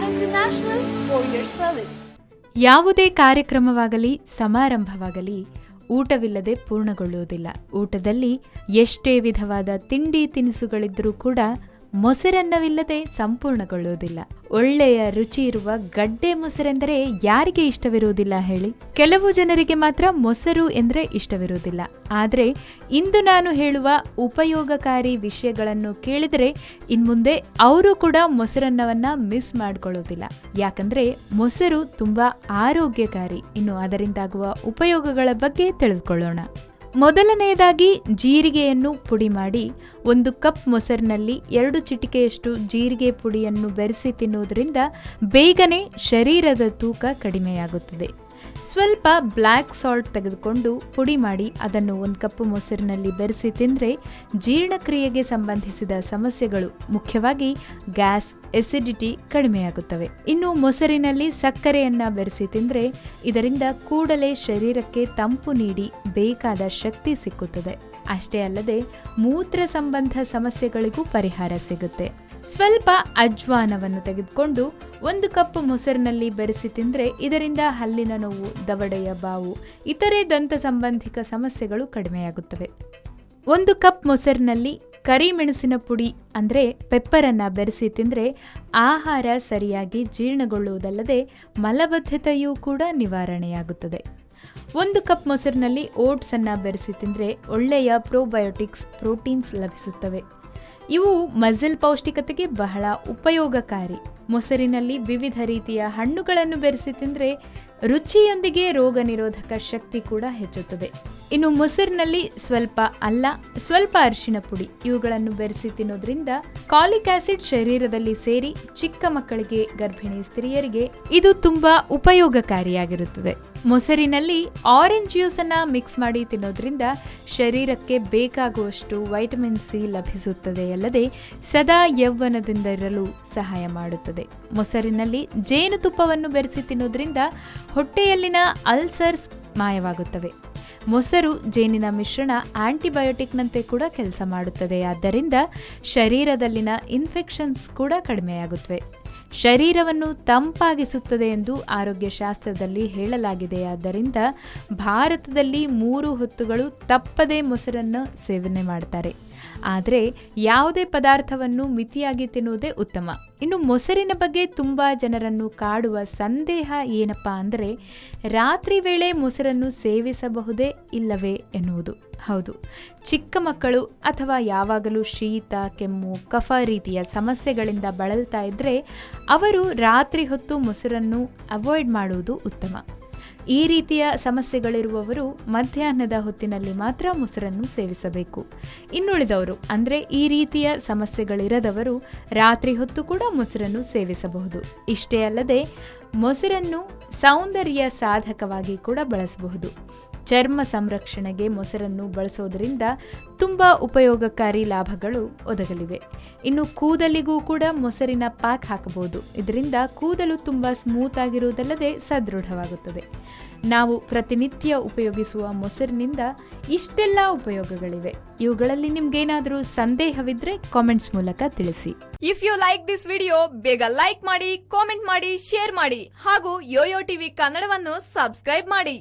International courier service. ಯಾವುದೇ ಕಾರ್ಯಕ್ರಮವಾಗಲಿ ಸಮಾರಂಭವಾಗಲಿ ಊಟವಿಲ್ಲದೆ ಪೂರ್ಣಗೊಳ್ಳುವುದಿಲ್ಲ ಊಟದಲ್ಲಿ ಎಷ್ಟೇ ವಿಧವಾದ ತಿಂಡಿ ತಿನಿಸುಗಳಿದ್ದರೂ ಕೂಡ ಮೊಸರನ್ನವಿಲ್ಲದೆ ಸಂಪೂರ್ಣಗೊಳ್ಳುವುದಿಲ್ಲ. ಒಳ್ಳೆಯ ರುಚಿ ಇರುವ ಗಡ್ಡೆ ಮೊಸರೆಂದರೆ ಯಾರಿಗೆ ಇಷ್ಟವಿರುವುದಿಲ್ಲ ಹೇಳಿ. ಕೆಲವು ಜನರಿಗೆ ಮಾತ್ರ ಮೊಸರು ಎಂದರೆ ಇಷ್ಟವಿರುವುದಿಲ್ಲ. ಆದರೆ ಇಂದು ನಾನು ಹೇಳುವ ಉಪಯೋಗಕಾರಿ ವಿಷಯಗಳನ್ನು ಕೇಳಿದರೆ ಇನ್ಮುಂದೆ ಅವರು ಕೂಡ ಮೊಸರನ್ನವನ್ನ ಮಿಸ್ ಮಾಡಿಕೊಳ್ಳೋದಿಲ್ಲ ಯಾಕಂದ್ರೆ ಮೊಸರು ತುಂಬಾ ಆರೋಗ್ಯಕಾರಿ. ಇನ್ನು ಅದರಿಂದಾಗುವ ಉಪಯೋಗಗಳ ಬಗ್ಗೆ ತಿಳಿದುಕೊಳ್ಳೋಣ. ಮೊದಲನೆಯದಾಗಿ ಜೀರಿಗೆಯನ್ನು ಪುಡಿ ಮಾಡಿ ಒಂದು ಕಪ್ ಮೊಸರಿನಲ್ಲಿ ಎರಡು ಚಿಟಿಕೆಯಷ್ಟು ಜೀರಿಗೆ ಪುಡಿಯನ್ನು ಬೆರೆಸಿ ತಿನ್ನುವುದರಿಂದ ಬೇಗನೆ ಶರೀರದ ತೂಕ ಕಡಿಮೆಯಾಗುತ್ತದೆ. ಸ್ವಲ್ಪ ಬ್ಲ್ಯಾಕ್ ಸಾಲ್ಟ್ ತೆಗೆದುಕೊಂಡು ಪುಡಿ ಮಾಡಿ ಅದನ್ನು ಒಂದು ಕಪ್ಪು ಮೊಸರಿನಲ್ಲಿ ಬೆರೆಸಿ ತಿಂದರೆ ಜೀರ್ಣಕ್ರಿಯೆಗೆ ಸಂಬಂಧಿಸಿದ ಸಮಸ್ಯೆಗಳು ಮುಖ್ಯವಾಗಿ ಗ್ಯಾಸ್ ಎಸಿಡಿಟಿ ಕಡಿಮೆಯಾಗುತ್ತವೆ. ಇನ್ನು ಮೊಸರಿನಲ್ಲಿ ಸಕ್ಕರೆಯನ್ನ ಬೆರೆಸಿ ತಿಂದರೆ ಇದರಿಂದ ಕೂಡಲೇ ಶರೀರಕ್ಕೆ ತಂಪು ನೀಡಿ ಬೇಕಾದ ಶಕ್ತಿ ಸಿಕ್ಕುತ್ತದೆ. ಅಷ್ಟೇ ಅಲ್ಲದೆ ಮೂತ್ರ ಸಂಬಂಧ ಸಮಸ್ಯೆಗಳಿಗೂ ಪರಿಹಾರ ಸಿಗುತ್ತೆ. ಸ್ವಲ್ಪ ಅಜ್ವಾನವನ್ನು ತೆಗೆದುಕೊಂಡು ಒಂದು ಕಪ್ ಮೊಸರಿನಲ್ಲಿ ಬೆರೆಸಿ ತಿಂದರೆ ಇದರಿಂದ ಹಲ್ಲಿನ ನೋವು, ದವಡೆಯ ಬಾವು, ಇತರೆ ದಂತ ಸಂಬಂಧಿಕ ಸಮಸ್ಯೆಗಳು ಕಡಿಮೆಯಾಗುತ್ತವೆ. ಒಂದು ಕಪ್ ಮೊಸರಿನಲ್ಲಿ ಕರಿಮೆಣಸಿನ ಪುಡಿ ಅಂದರೆ ಪೆಪ್ಪರನ್ನು ಬೆರೆಸಿ ತಿಂದರೆ ಆಹಾರ ಸರಿಯಾಗಿ ಜೀರ್ಣಗೊಳ್ಳುವುದಲ್ಲದೆ ಮಲಬದ್ಧತೆಯೂ ಕೂಡ ನಿವಾರಣೆಯಾಗುತ್ತದೆ. ಒಂದು ಕಪ್ ಮೊಸರಿನಲ್ಲಿ ಓಟ್ಸನ್ನು ಬೆರೆಸಿ ತಿಂದರೆ ಒಳ್ಳೆಯ ಪ್ರೋಬಯೋಟಿಕ್ಸ್, ಪ್ರೋಟೀನ್ಸ್ ಲಭಿಸುತ್ತವೆ. ಇವು ಮಜಲ್ ಪೌಷ್ಟಿಕತೆಗೆ ಬಹಳ ಉಪಯೋಗಕಾರಿ. ಮೊಸರಿನಲ್ಲಿ ವಿವಿಧ ರೀತಿಯ ಹಣ್ಣುಗಳನ್ನು ಬೆರೆಸಿ ತಿಂದರೆ ರುಚಿಯೊಂದಿಗೆ ರೋಗ ನಿರೋಧಕ ಶಕ್ತಿ ಕೂಡ ಹೆಚ್ಚುತ್ತದೆ. ಇನ್ನು ಮೊಸರಿನಲ್ಲಿ ಸ್ವಲ್ಪ ಅಲ್ಲ, ಸ್ವಲ್ಪ ಅರಿಶಿನ ಪುಡಿ ಇವುಗಳನ್ನು ಬೆರೆಸಿ ತಿನ್ನೋದ್ರಿಂದ ಕಾಲಿಕ್ ಆಸಿಡ್ ಶರೀರದಲ್ಲಿ ಸೇರಿ ಚಿಕ್ಕ ಮಕ್ಕಳಿಗೆ, ಗರ್ಭಿಣಿ ಸ್ತ್ರೀಯರಿಗೆ ಇದು ತುಂಬಾ ಉಪಯೋಗಕಾರಿಯಾಗಿರುತ್ತದೆ. ಮೊಸರಿನಲ್ಲಿ ಆರೆಂಜ್ ಜ್ಯೂಸ್ ಅನ್ನ ಮಿಕ್ಸ್ ಮಾಡಿ ತಿನ್ನೋದ್ರಿಂದ ಶರೀರಕ್ಕೆ ಬೇಕಾಗುವಷ್ಟು ವೈಟಮಿನ್ ಸಿ ಲಭಿಸುತ್ತದೆ ಅಲ್ಲದೆ ಸದಾ ಯೌವನದಿಂದ ಇರಲು ಸಹಾಯ ಮಾಡುತ್ತದೆ. ಮೊಸರಿನಲ್ಲಿ ಜೇನುತುಪ್ಪವನ್ನು ಬೆರೆಸಿ ತಿನ್ನೋದ್ರಿಂದ ಹೊಟ್ಟೆಯಲ್ಲಿನ ಅಲ್ಸರ್ಸ್ ಮಾಯವಾಗುತ್ತವೆ. ಮೊಸರು ಜೇನಿನ ಮಿಶ್ರಣ ಆಂಟಿಬಯೋಟಿಕ್ನಂತೆ ಕೂಡ ಕೆಲಸ ಮಾಡುತ್ತದೆ. ಆದ್ದರಿಂದ ಶರೀರದಲ್ಲಿನ ಇನ್ಫೆಕ್ಷನ್ಸ್ ಕೂಡ ಕಡಿಮೆಯಾಗುತ್ತವೆ. ಶರೀರವನ್ನು ತಂಪಾಗಿಸುತ್ತದೆ ಎಂದು ಆರೋಗ್ಯ ಶಾಸ್ತ್ರದಲ್ಲಿ ಹೇಳಲಾಗಿದೆ. ಆದ್ದರಿಂದ ಭಾರತದಲ್ಲಿ ಮೂರು ಹೊತ್ತುಗಳು ತಪ್ಪದೇ ಮೊಸರನ್ನು ಸೇವನೆ ಮಾಡ್ತಾರೆ. ಆದರೆ ಯಾವುದೇ ಪದಾರ್ಥವನ್ನು ಮಿತಿಯಾಗಿ ತಿನ್ನುವುದೇ ಉತ್ತಮ. ಇನ್ನು ಮೊಸರಿನ ಬಗ್ಗೆ ತುಂಬ ಜನರನ್ನು ಕಾಡುವ ಸಂದೇಹ ಏನಪ್ಪ ಅಂದರೆ ರಾತ್ರಿ ವೇಳೆ ಮೊಸರನ್ನು ಸೇವಿಸಬಹುದೇ ಇಲ್ಲವೇ ಎನ್ನುವುದು. ಹೌದು. ಚಿಕ್ಕ ಮಕ್ಕಳು ಅಥವಾ ಯಾವಾಗಲೂ ಶೀತ, ಕೆಮ್ಮು, ಕಫ ರೀತಿಯ ಸಮಸ್ಯೆಗಳಿಂದ ಬಳಲ್ತಾ ಇದ್ದರೆ ಅವರು ರಾತ್ರಿ ಹೊತ್ತು ಮೊಸರನ್ನು ಅವಾಯ್ಡ್ ಮಾಡುವುದು ಉತ್ತಮ. ಈ ರೀತಿಯ ಸಮಸ್ಯೆಗಳಿರುವವರು ಮಧ್ಯಾಹ್ನದ ಹೊತ್ತಿನಲ್ಲಿ ಮಾತ್ರ ಮೊಸರನ್ನು ಸೇವಿಸಬೇಕು. ಇನ್ನುಳಿದವರು, ಅಂದರೆ ಈ ರೀತಿಯ ಸಮಸ್ಯೆಗಳಿರದವರು, ರಾತ್ರಿ ಹೊತ್ತು ಕೂಡ ಮೊಸರನ್ನು ಸೇವಿಸಬಹುದು. ಇಷ್ಟೇ ಅಲ್ಲದೆ, ಮೊಸರನ್ನು ಸೌಂದರ್ಯ ಸಾಧಕವಾಗಿ ಕೂಡ ಬಳಸಬಹುದು. ಚರ್ಮ ಸಂರಕ್ಷಣೆಗೆ ಮೊಸರನ್ನು ಬಳಸೋದರಿಂದ ತುಂಬ ಉಪಯೋಗಕಾರಿ ಲಾಭಗಳು ಒದಗಲಿವೆ. ಇನ್ನು ಕೂದಲಿಗೂ ಕೂಡ ಮೊಸರಿನ ಪ್ಯಾಕ್ ಹಾಕಬಹುದು. ಇದರಿಂದ ಕೂದಲು ತುಂಬ ಸ್ಮೂತ್ ಆಗಿರುವುದಲ್ಲದೆ ಸದೃಢವಾಗುತ್ತದೆ. ನಾವು ಪ್ರತಿನಿತ್ಯ ಉಪಯೋಗಿಸುವ ಮೊಸರಿನಿಂದ ಇಷ್ಟೆಲ್ಲ ಉಪಯೋಗಗಳಿವೆ. ಇವುಗಳಲ್ಲಿ ನಿಮ್ಗೇನಾದರೂ ಸಂದೇಹವಿದ್ರೆ ಕಾಮೆಂಟ್ಸ್ ಮೂಲಕ ತಿಳಿಸಿ. If you like this video ಬೇಗ ಲೈಕ್ ಮಾಡಿ ಕಾಮೆಂಟ್ ಮಾಡಿ ಶೇರ್ ಮಾಡಿ ಹಾಗೂ ಯೋಯೋ ಟಿವಿ ಕನ್ನಡವನ್ನು ಸಬ್ಸ್ಕ್ರೈಬ್ ಮಾಡಿ.